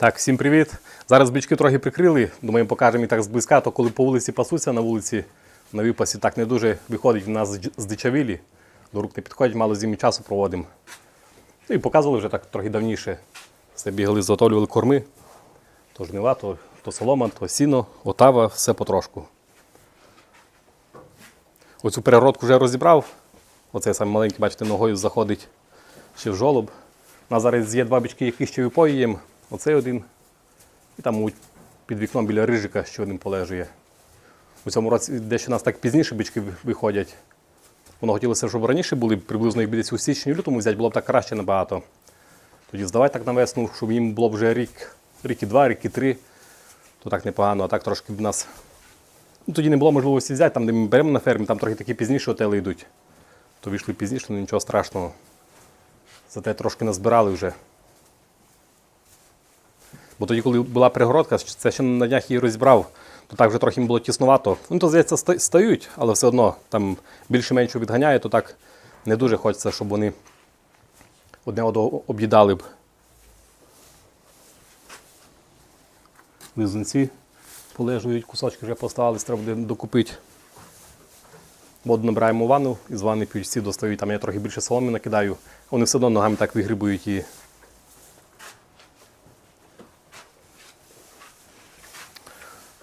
Так, всім привіт. Зараз бички трохи прикрили. Думаю, покажемо і так зблизька, то коли по вулиці пасуться на вулиці, на випасі так не дуже виходить в нас з дичавілі. До рук не підходять, мало зимі часу проводимо. Ну і показували вже так трохи давніше. Все бігали, заготовлювали корми. То жнива, то, то солома, то сіно, отава, все потрошку. Оцю перегородку вже розібрав. Оцей саме маленький, бачите, ногою заходить ще в жолоб. У нас зараз є два бички, які ще випоюємо. Оцей один. І там мабуть, під вікном біля рижика ще один полежує. У цьому році дещо у нас так пізніше бички виходять. Воно хотілося, щоб раніше були, приблизно їх десь у січні лютому взяти, було б так краще набагато. Тоді здавати так на весну, щоб їм було б вже рік, рік і два, рік і три, то так непогано, а так трошки в нас. Ну, тоді не було можливості взяти, там, де ми беремо на фермі, там трохи такі пізніші отели йдуть. То вийшли пізніше, ну нічого страшного. Зате трошки назбирали вже. Бо тоді, коли була перегородка, це ще на днях її розібрав, то так вже трохи було тіснувато. Ну, то, здається, стають, але все одно там більше-менше відганяє, то так не дуже хочеться, щоб вони одне одного об'їдали б. Лизунці полежують, кусочки вже поставились, треба буде докупити. Воду набираємо ванну, і з ванни п'ють всі достають. Там я трохи більше соломи накидаю. Вони все одно ногами так вигрібують її.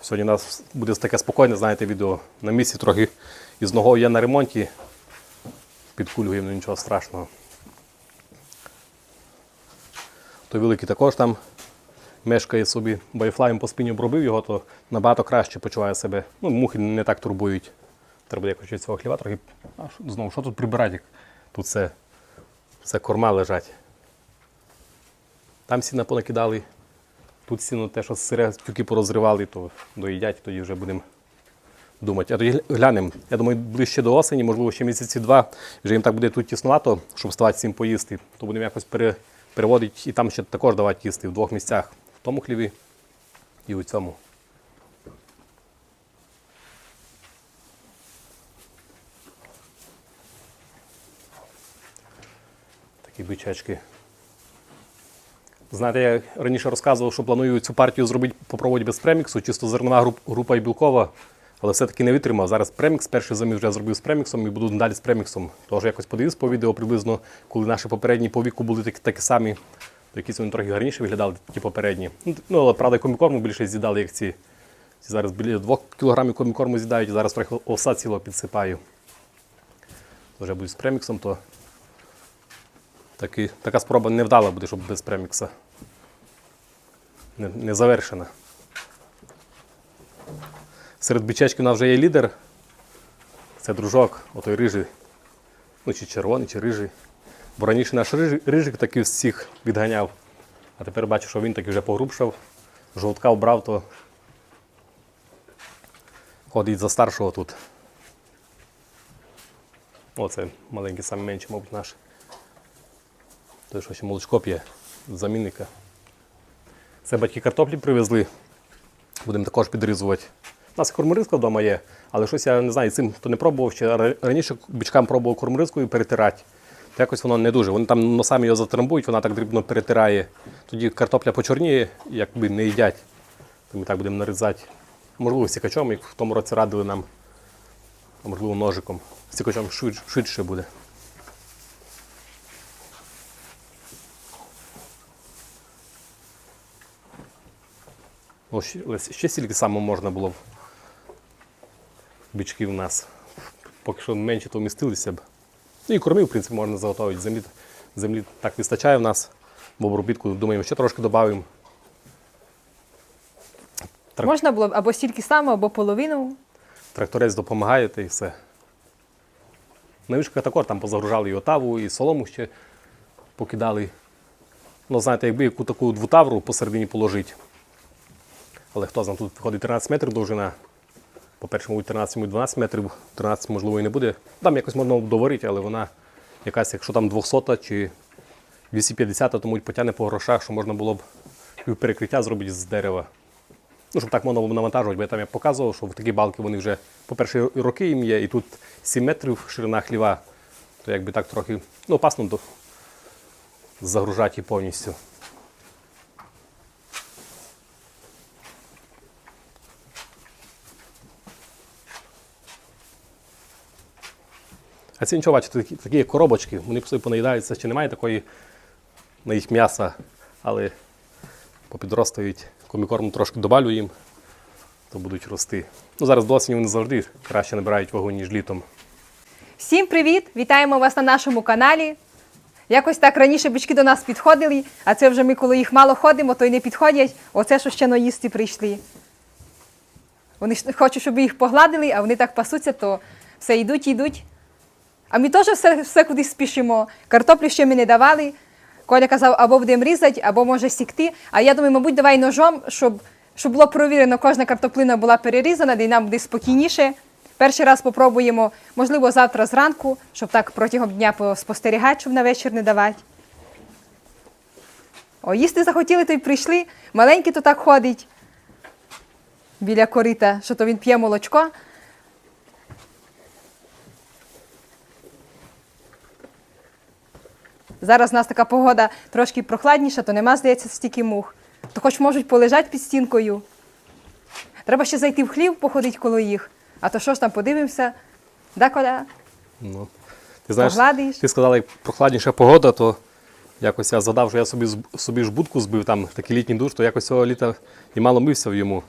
Сьогодні у нас буде таке спокійне, знаєте, відео на місці трохи із ногою я на ремонті. Підкулюємо, ну нічого страшного. Той великий також там мешкає собі, байфлаєм по спині обробив його, то набагато краще почуває себе. Ну, мухи не так турбують. Треба якось від цього хліва трохи. А що, знову, що тут прибирати? Тут все, все корма лежать. Там сіна понакидали. Тут сіно те, що сире тюки порозривали, то доїдять, тоді вже будемо думати. А тоді глянемо. Я думаю, ближче до осені, можливо, ще місяці два, вже їм так буде тут тіснувато, щоб вставати всім поїсти, то будемо якось пере, переводити і там ще також давати їсти в двох місцях. В тому хліві і у цьому. Такі бичачки. Знаєте, я раніше розказував, що планую цю партію зробити попробувати без преміксу, чисто зернова група і білкова, але все-таки не витримав. Зараз премікс, перший заміс вже зробив з преміксом і буду далі з преміксом. Тож якось подивився по відео приблизно, коли наші попередні по віку були такі, такі самі, то якісь вони трохи гарніше виглядали, ті попередні. Ну, але правда, комікорму більше з'їдали, як ці. Ці зараз біля 2 кг комікорму з'їдають, зараз трохи овса цілого підсипаю. Вже буду з преміксом, то таки, така спроба не вдала буде, щоб без премікса не, не завершена. Серед бичачків у нас вже є лідер. Це дружок, отой рижий. Ну, чи червоний, чи рижий. Бо раніше наш рижик, рижик таки всіх відганяв. А тепер бачу, що він таки вже погрубшав. Жовтка вбрав, то ходить за старшого тут. Оце маленький, саме менший, мабуть, наш. Той, що ще молочко п'є з замінника. Це батьки картоплі привезли. Будемо також підрізувати. У нас корморизка вдома є, але щось я не знаю, цим хто не пробував ще. Раніше бичкам пробував корморизкою перетирати. То якось воно не дуже. Вони там носами його затрамбують, вона так дрібно перетирає. Тоді картопля почорніє, якби не їдять. То ми так будемо нарізати. Можливо, сікачом, як в тому році радили нам, а можливо, ножиком. Сікачом швидше буде. О, ще, ще стільки само можна було б. Бички в нас. Поки що менше то вмістилися б. Ну і корми, в принципі, можна заготовити. Землі, землі так вистачає в нас. В обробітку, думаємо, ще трошки додаємо. Так. Можна було б або стільки само, або половину. Тракторець допомагає та і все. На вишках також там позагружали і отаву, і солому ще покидали. Ну, знаєте, якби яку таку двутавру посередині положити. Але хто знає, тут виходить 13 метрів довжина. По-перше, мабуть, 13, мабуть, 12 метрів, 13, можливо, і не буде. Там якось можна доварити, але вона якась, якщо там 200 чи 250, то мабуть, потягне по грошах, що можна було б і перекриття зробити з дерева. Ну, щоб так можна було навантажувати, бо я там я показував, що в такі балки вони вже, по-перше, роки їм є, і тут 7 метрів ширина хліва, то якби так трохи ну, опасно загружати її повністю. А ці нічого, бачите, такі, такі коробочки, вони по собі понаїдаються, ще немає такої на їх м'яса, але попідростають, комікорму трошки добавлю їм, то будуть рости. Ну, зараз до вони завжди краще набирають вагу, ніж літом. Всім привіт! Вітаємо вас на нашому каналі. Якось так раніше бички до нас підходили, а це вже ми, коли їх мало ходимо, то й не підходять. Оце що ще наїсти прийшли. Вони хочуть, щоб їх погладили, а вони так пасуться, то все йдуть, йдуть. А ми теж все, все кудись спішимо. Картоплю ще ми не давали. Коля казав, або будемо різати, або може сікти. А я думаю, мабуть, давай ножом, щоб, щоб було провірено, кожна картоплина була перерізана, де нам буде спокійніше. Перший раз попробуємо, можливо, завтра зранку, щоб так протягом дня спостерігати, щоб на вечір не давати. О, їсти захотіли, то й прийшли. Маленький то так ходить біля корита, що то він п'є молочко. Зараз у нас така погода трошки прохладніша, то нема, здається, стільки мух. То хоч можуть полежати під стінкою. Треба ще зайти в хлів, походити коло їх. А то що ж там подивимося? Да, Коля? Ну, ти знаєш, Погладиш? ти сказала, як прохладніша погода, то якось я згадав, що я собі, собі ж будку збив, там такий літній душ, то якось цього літа і мало мився в йому.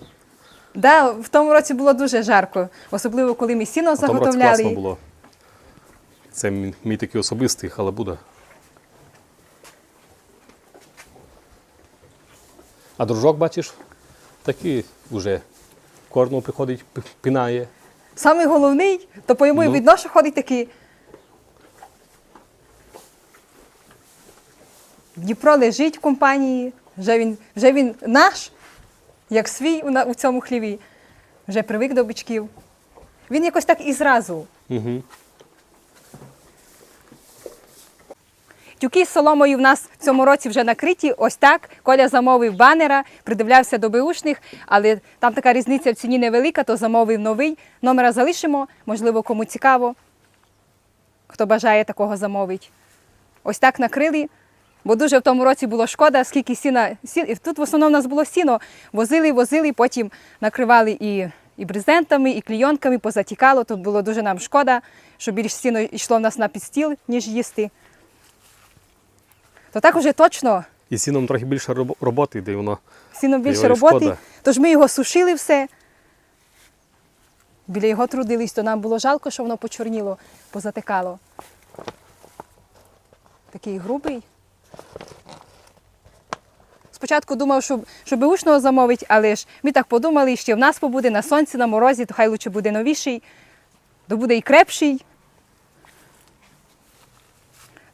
Да, в тому році було дуже жарко, особливо коли ми сіно В тому році класно було. Це мій, мій такий особистий халабуда. А дружок, бачиш, такий вже корму приходить, пи- пінає. Самий головний, то по йому Ну. видно, що ходить такий. Дніпро лежить в компанії, вже він, вже він наш, як свій у, у цьому хліві. Вже привик до бичків. Він якось так і зразу. Угу. Тюки з соломою в нас в цьому році вже накриті. Ось так. Коля замовив банера, придивлявся до беушних, але там така різниця в ціні невелика, то замовив новий. Номера залишимо, можливо, кому цікаво, хто бажає такого замовити. Ось так накрили. Бо дуже в тому році було шкода, скільки сіна. сі- Тут в основному у нас було сіно. Возили, возили, потім накривали і, і брезентами, і клійонками, позатікало. Тут було дуже нам шкода, що більш сіно йшло в нас на підстіл, ніж їсти. То так уже точно І сіном трохи більше роботи йде, воно. сіно більше роботи. шкода. Тож ми його сушили все. Біля його трудились, то нам було жалко, що воно почорніло, позатикало. Такий грубий. Спочатку думав, щоб, щоб ушного замовити, але ж ми так подумали, ще в нас побуде на сонці, на морозі, то хай лучше буде новіший, то буде і крепший.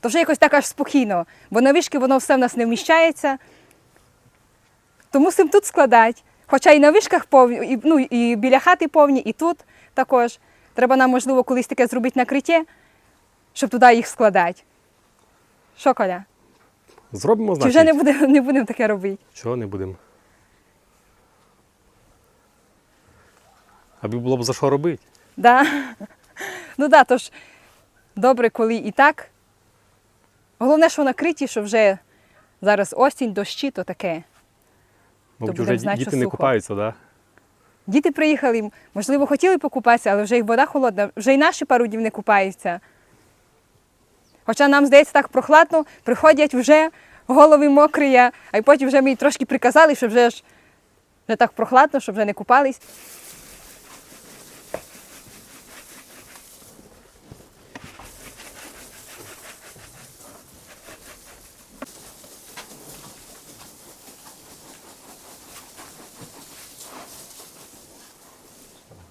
То вже якось так аж спокійно, бо на вишки воно все в нас не вміщається. То мусимо тут складати. Хоча і на вишках повні, і, ну, і біля хати повні, і тут також. Треба нам, можливо, колись таке зробити накриття, щоб туди їх складати. Що, Коля? Зробимо, Чи вже не будемо не будем таке робити? Чого не будемо? Аби було б за що робити. Да? Ну так, да, тож добре, коли і так. Головне, що накриті, що вже зараз осінь, дощі, то таке. Мабуть, вже знати, діти не сухо. купаються, так? Да? Діти приїхали, можливо, хотіли покупатися, але вже їх вода холодна, вже й наші пару днів не купаються. Хоча нам здається так прохладно, приходять вже голови мокрі, а потім вже ми й трошки приказали, що вже ж вже так прохладно, щоб вже не купались.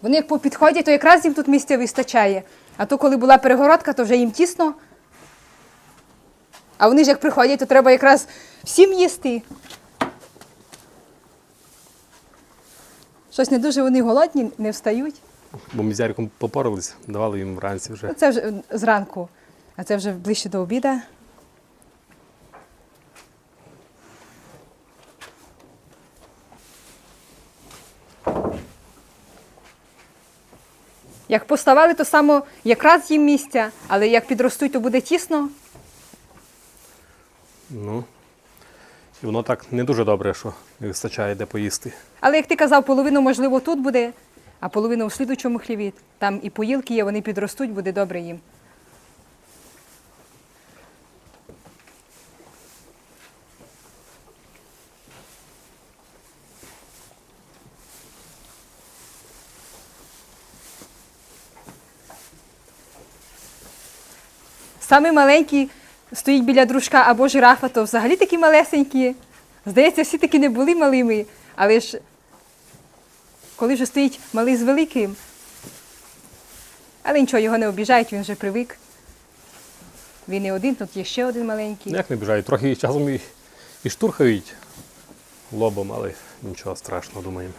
Вони як попідходять, то якраз їм тут місця вистачає. А то, коли була перегородка, то вже їм тісно. А вони ж як приходять, то треба якраз всім їсти. Щось не дуже вони голодні, не встають. Бо ми з Яриком попорались, давали їм вранці вже. Це вже зранку, а це вже ближче до обіду. Як поставали, то само якраз їм місця, але як підростуть, то буде тісно. Ну. І воно так не дуже добре, що не вистачає де поїсти. Але як ти казав, половину, можливо, тут буде, а половину в слідучому хліві. Там і поїлки є, вони підростуть, буде добре їм. Самий маленький стоїть біля дружка або жирафа, то взагалі такі малесенькі. Здається, всі таки не були малими, але ж коли вже стоїть малий з великим. Але нічого, його не обіжають, він вже привик. Він не один, тут є ще один маленький. Ну, Як не біжають, трохи часом і, і штурхають лобом, але нічого страшного, думаємо.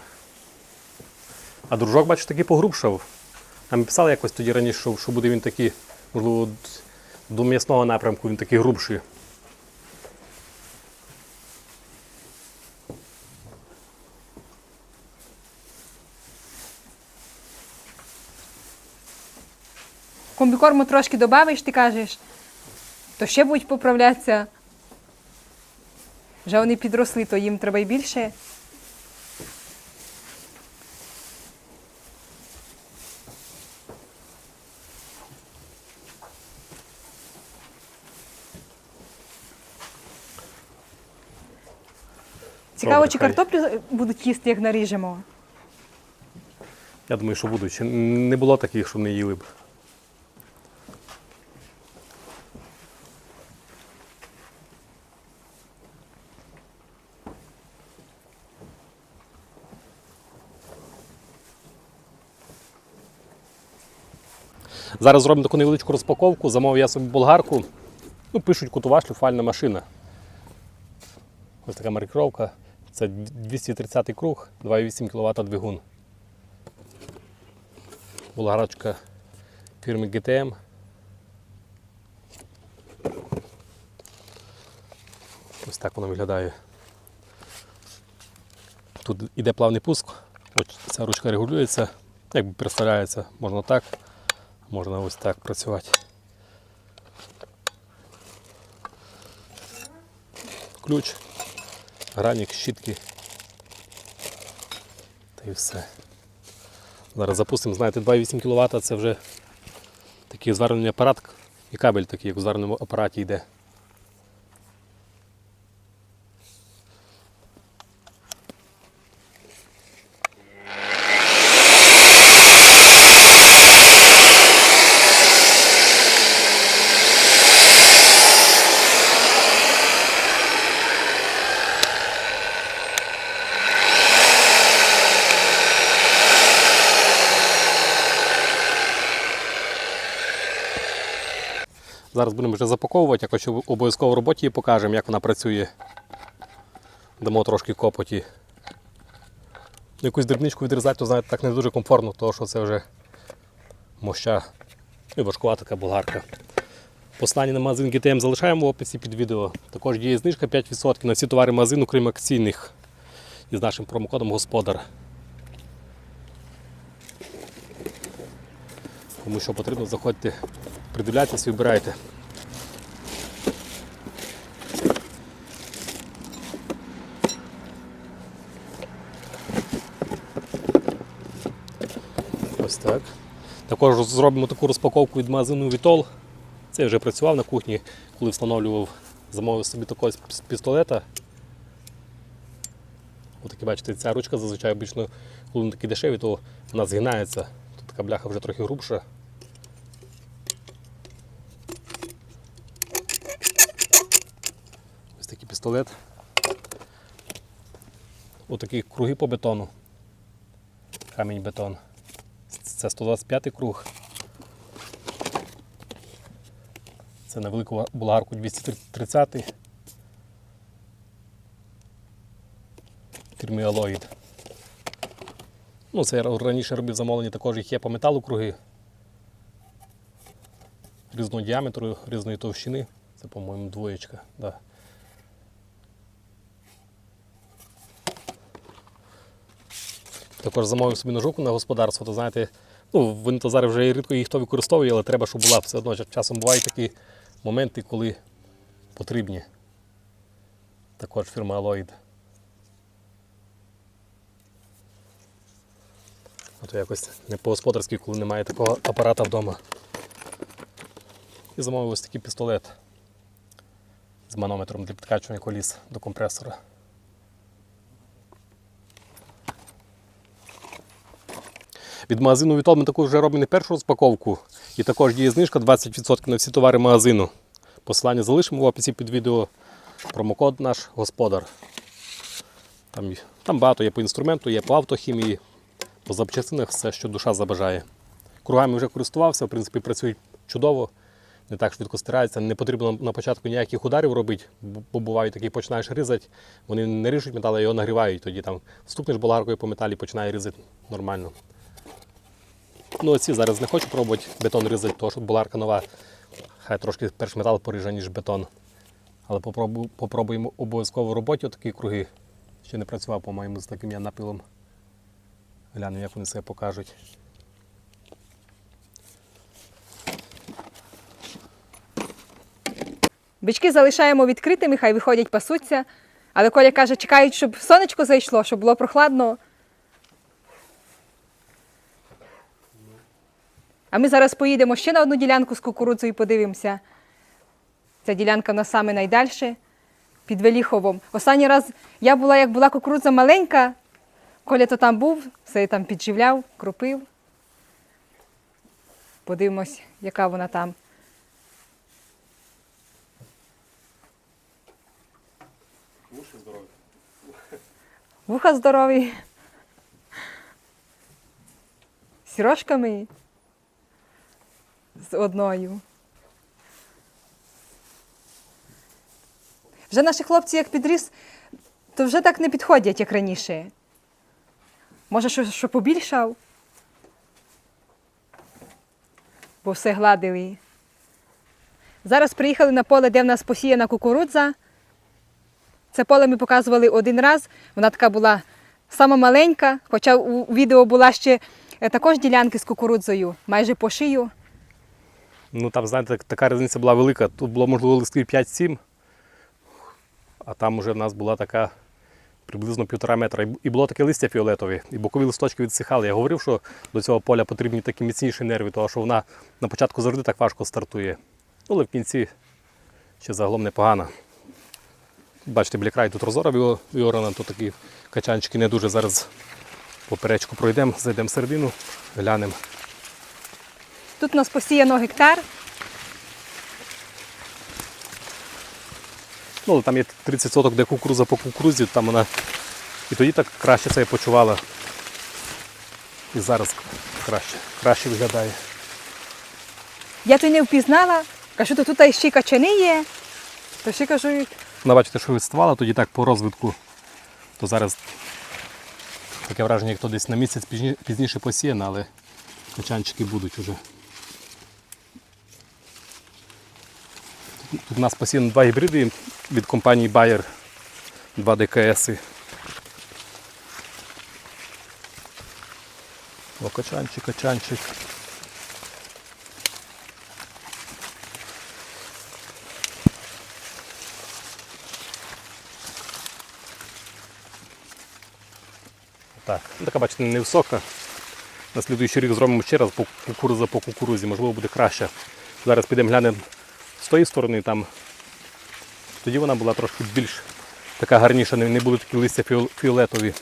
А дружок, бачиш, такий погрубшав. Нам писали якось тоді раніше, що, буде він такий, можливо, до м'ясного напрямку він такий грубший. Комбікорму трошки додавиш, ти кажеш, то ще будуть поправлятися. Вже вони підросли, то їм треба й більше. Цікаво, Добре, чи хай. картоплю будуть їсти, як наріжемо. Я думаю, що будуть. Ще Не було таких, що не їли б. Зараз зробимо таку невеличку розпаковку. Замовив я собі болгарку. Ну, пишуть кутувашлю, фальна машина. Ось така маркировка. Це 230 круг, 2,8 кВт двигун. Болгарочка фірми GTM. Ось так воно виглядає. Тут іде плавний пуск. Ось ця ручка регулюється. Якби представляється, можна так, можна ось так працювати. Ключ, гранік, щітки. Та й все. Зараз запустимо, знаєте, 2,8 кВт це вже такий звернений апарат і кабель такий, як у зварювальному апараті йде. Зараз будемо вже запаковувати, якось об- обов'язково в роботі її покажемо, як вона працює. Дамо трошки копоті. Якусь дрібничку відрізати, то знаєте, так не дуже комфортно, тому що це вже моща і важкова така болгарка. Послання на магазин GTM залишаємо в описі під відео. Також є знижка 5% на всі товари магазину, крім акційних. Із нашим промокодом Господар. Кому що потрібно, заходьте, придивляйтесь, вибирайте. Ось так. Також зробимо таку розпаковку від магазину Vitol. Це я вже працював на кухні, коли встановлював, замовив собі такого з пістолета. Отакі, бачите, ця ручка зазвичай обично, коли вони такі дешеві, то вона згинається. Тут така бляха вже трохи грубша. Ось такий пістолет. Отакі круги по бетону. Камінь бетон. Це 125 круг. Це на велику болгарку 230. Фірми Алоїд. Ну, це я раніше робив замовлення, також їх є по металу круги. Різного діаметру, різної товщини. Це, по-моєму, двоєчка. Да. Також замовив собі ножовку на господарство, то знаєте, ну, вони то зараз вже рідко їх хто використовує, але треба, щоб була все одно. Часом бувають такі моменти, коли потрібні. Також фірма Алоїд. Ото якось не по-господарськи, коли немає такого апарата вдома. І замовив ось такий пістолет з манометром для підкачування коліс до компресора. Від магазину Вітол ми таку вже робимо не першу розпаковку. І також діє знижка 20% на всі товари магазину. Посилання залишимо в описі під відео. Промокод наш господар. Там, там багато є по інструменту, є по автохімії, по запчастинах, все, що душа забажає. Кругами вже користувався, в принципі, працюють чудово, не так швидко стираються. Не потрібно на початку ніяких ударів робити, бо бувають такі, починаєш різати, вони не ріжуть метал, а його нагрівають. Тоді там стукнеш болгаркою по металі, починає різати нормально. Ну, оці зараз не хочу пробувати бетон різати, тому що болгарка нова. Хай трошки перш метал поріже, ніж бетон. Але попробу, попробуємо обов'язково в роботі отакі круги. Ще не працював, по-моєму, з таким я напилом. Глянемо, як вони себе покажуть. Бички залишаємо відкритими, хай виходять, пасуться. Але Коля каже, чекають, щоб сонечко зайшло, щоб було прохладно. А ми зараз поїдемо ще на одну ділянку з кукурудзою і подивимося. Ця ділянка в нас саме найдальше під Веліховом. Останній раз я була, як була кукурудза маленька, Коля то там був, все там підживляв, кропив. Подивимось, яка вона там. Вуха здорові. З рожками. З одною. Вже наші хлопці, як підріс, то вже так не підходять, як раніше. Може, що, що побільшав? Бо все гладили. Зараз приїхали на поле, де в нас посіяна кукурудза. Це поле ми показували один раз. Вона така була сама маленька, хоча у відео була ще е, також ділянки з кукурудзою, майже по шию. Ну там, знаєте, така різниця була велика. Тут було, можливо, листків 5-7, а там вже в нас була така приблизно півтора метра. І було таке листя фіолетове, і бокові листочки відсихали. Я говорив, що до цього поля потрібні такі міцніші нерви, тому що вона на початку завжди так важко стартує. Ну, але в кінці ще загалом непогано. Бачите, біля краю тут розора віорана, тут такі качанчики не дуже. Зараз поперечку пройдемо, зайдемо всередину, глянемо. Тут у нас посіяно гектар. Ну, там є 30 соток, де кукуруза по кукурузі, там вона і тоді так краще себе почувала. І зараз краще, краще виглядає. Я то не впізнала. Кажу, то тут ще качани є. То ще кажу, Вона бачите, що відставала, тоді так по розвитку, то зараз таке враження, як то десь на місяць пізніше посіяно, але качанчики будуть уже. Тут, у нас посіяно два гібриди від компанії Bayer, два ДКС. О, качанчик, качанчик. Так, ну, така, бачите, невисока. На слідуючий рік зробимо ще раз по кукуруза по кукурузі, можливо, буде краще. Зараз підемо глянемо з тої сторони, там тоді вона була трошки більш така гарніша, не, були такі листя фіолетові.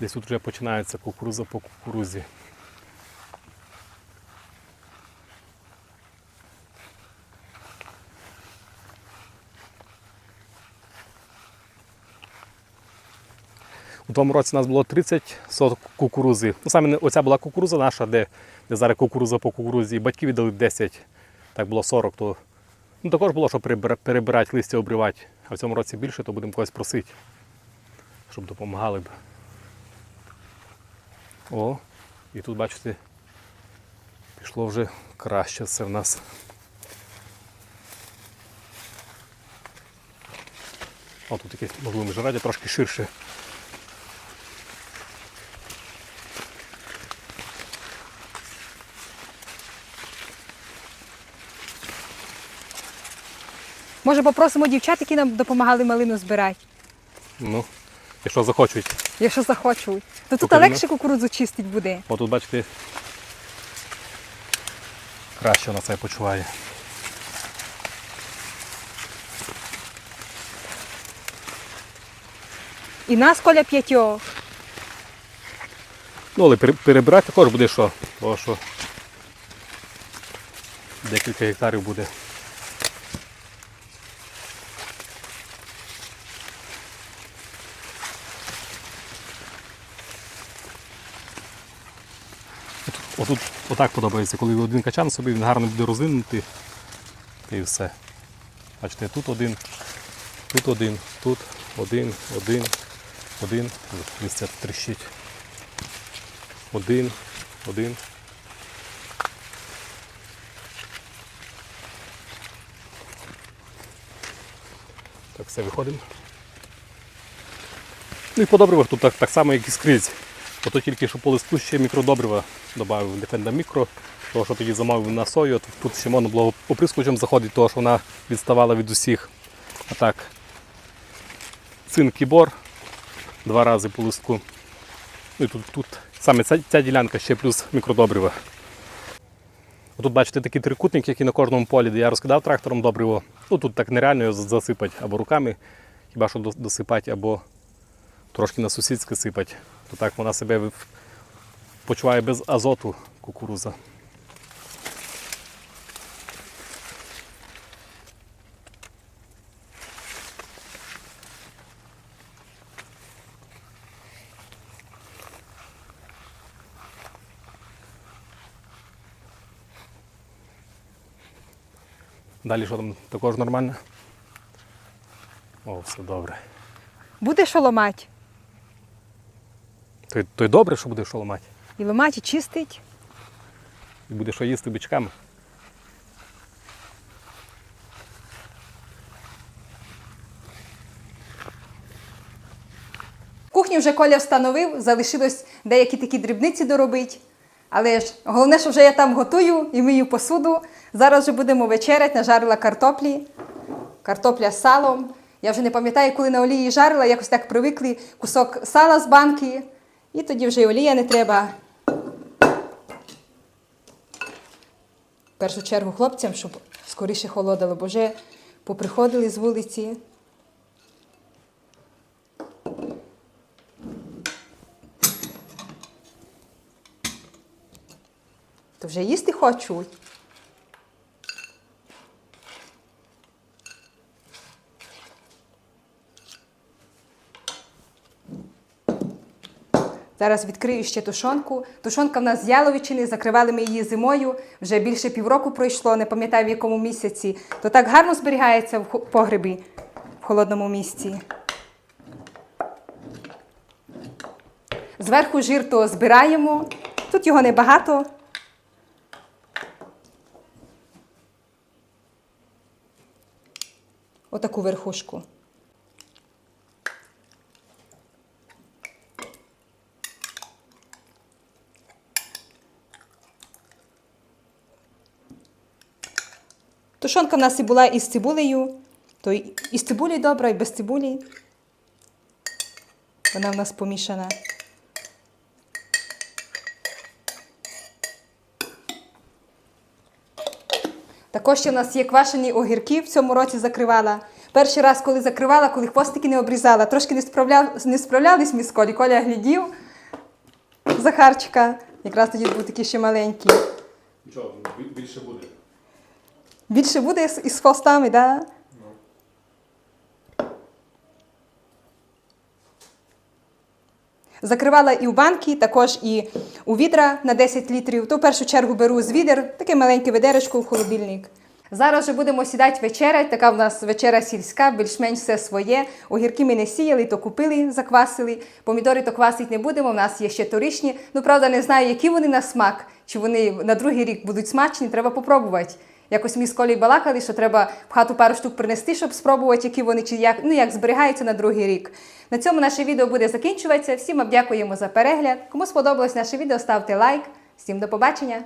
Десь тут вже починається кукуруза по кукурузі. У тому році у нас було 30 соток кукурузи. Ну, саме оця була кукуруза наша, де, де зараз кукуруза по кукурузі. Батьки віддали 10, так було 40. То, ну, також було, що перебирати, листя обривати. А в цьому році більше, то будемо когось просити, щоб допомагали б. О, і тут, бачите, пішло вже краще все в нас. О, тут таке, можливо, міжрадя трошки ширше. Може попросимо дівчат, які нам допомагали малину збирати, Ну, якщо захочуть. якщо захочуть. То тут легше кукурудзу чистить буде. О, тут бачите, краще вона себе почуває. І нас коля п'ятьох. Ну, але перебирати також буде що, бо що декілька гектарів буде. Отут отак подобається, коли один качан собі він гарно буде розвинутий. Та і все. Бачите, тут один, тут один, тут один, один, один. Місця тріщить. Один, один. Так, все, виходимо. Ну і по добривах тут так, так само, як і скрізь. Ото тільки що по листу ще мікродобрива додав Defenda Micro, того, що тоді замовив на сою. Тут, ще можна було оприскувачем заходити, того, що вона відставала від усіх. А так, цинк і бор два рази по листку. Ну і тут, тут саме ця, ця ділянка ще плюс мікродобрива. Тут бачите такий трикутник, який на кожному полі, де я розкидав трактором добриво. Ну тут так нереально його засипати або руками, хіба що досипати, або трошки на сусідське сипати. То так вона себе почуває без азоту кукуруза. Далі що там також нормально? О, все добре. Буде що ломать. То, й- то й добре, що буде що ламати. І ломать, і чистить. І буде що їсти бичками. Кухню вже Коля встановив, залишилось деякі такі дрібниці доробити. Але ж головне, що вже я там готую і мию посуду. Зараз вже будемо вечеряти, нажарила картоплі, картопля з салом. Я вже не пам'ятаю, коли на олії жарила, якось так привикли кусок сала з банки. І тоді вже й олія не треба. В першу чергу хлопцям, щоб скоріше холодало, бо вже поприходили з вулиці. То вже їсти хочуть. Зараз відкрию ще тушонку. Тушонка в нас з Яловичини, закривали ми її зимою. Вже більше півроку пройшло, не пам'ятаю в якому місяці. То так гарно зберігається в погребі в холодному місці. Зверху жир то збираємо. Тут його небагато. Отаку верхушку. Тушонка в нас і була із цибулею, то й із цибулею добра, і без цибулі. Вона в нас помішана. Також ще в нас є квашені огірки в цьому році закривала. Перший раз, коли закривала, коли хвостики не обрізала, трошки не, справляв, не справлялись ми з Колі. Коля глядів Захарчика. Якраз тоді був такий ще маленький. Нічого, більше буде. Більше буде із хвостами, так? Да? Закривала і в банки, також і у відра на 10 літрів. То в першу чергу беру з відер, таке маленьке ведеречко в холодильник. Зараз вже будемо сідати вечерять. Така в нас вечеря сільська, більш-менш все своє. Огірки ми не сіяли, то купили, заквасили. Помідори то квасити не будемо. У нас є ще торічні. Ну правда, не знаю, які вони на смак, чи вони на другий рік будуть смачні. Треба попробувати. Якось ми з колі балакали, що треба в хату пару штук принести, щоб спробувати, які вони чи як, ну, як зберігаються на другий рік. На цьому наше відео буде закінчуватися. Всім вам дякуємо за перегляд. Кому сподобалось наше відео, ставте лайк. Всім до побачення!